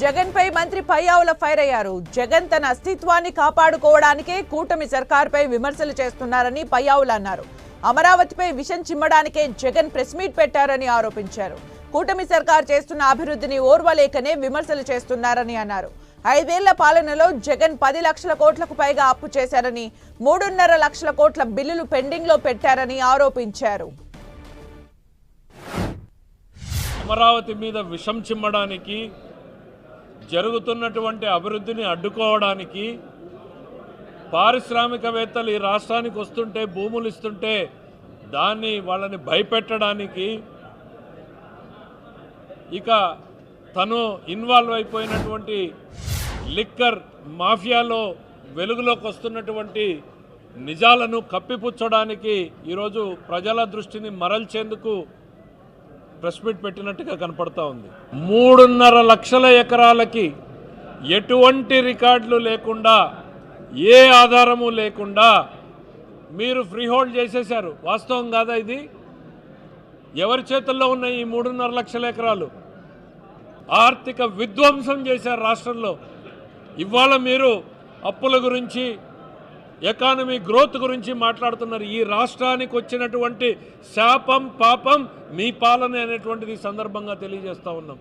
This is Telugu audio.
జగన్ పై మంత్రి పయ్యావుల ఫైర్ అయ్యారు. జగన్ తన అస్తిత్వాన్ని కాపాడుకోవడానికే కూటమి సర్కార్పై విమర్శలు చేస్తున్నారని పయ్యావుల అన్నారు. అమరావతిపై విషం చిమ్మడానికే జగన్ ప్రెస్ మీట్ పెట్టారని ఆరోపించారు. కూటమి సర్కార్ చేస్తున్న అభివృద్ధిని ఓర్వలేకనే విమర్శలు చేస్తున్నారని అన్నారు. ఐదేళ్ళ పాలనలో జగన్ పది లక్షల కోట్లకు పైగా అప్పు చేశారని మూడున్నర లక్షల కోట్ల బిల్లులు పెండింగ్లో పెట్టారని ఆరోపించారు. అమరావతి మీద విషం చిమ్మడానికి జరుగుతున్నటువంటి అభివృద్ధిని అడ్డుకోవడానికి పారిశ్రామికవేత్తలు ఈ రాష్ట్రానికి వస్తుంటే భూములు ఇస్తుంటే దాన్ని వాళ్ళని భయపెట్టడానికి ఇక తను ఇన్వాల్వ్ అయిపోయినటువంటి లిక్కర్ మాఫియాలో వెలుగులోకి వస్తున్నటువంటి నిజాలను కప్పిపుచ్చడానికి ఈరోజు ప్రజల దృష్టిని మరల్చేందుకు ప్రెస్ మీట్ పెట్టినట్టుగా కనపడతా ఉంది. మూడున్నర లక్షల ఎకరాలకి ఎటువంటి రికార్డులు లేకుండా ఏ ఆధారము లేకుండా మీరు ఫ్రీ హోల్డ్ చేసేశారు. వాస్తవం కాదా ఇది? ఎవరి చేతుల్లో ఉన్న ఈ మూడున్నర లక్షల ఎకరాలు? ఆర్థిక విధ్వంసం చేశారు రాష్ట్రంలో. ఇవాళ మీరు అప్పుల గురించి ఎకానమీ గ్రోత్ గురించి మాట్లాడుతున్నారు. ఈ రాష్ట్రానికి వచ్చినటువంటి శాపం పాపం మీ పాలన అనేటువంటిది సందర్భంగా తెలియజేస్తా ఉన్నాం.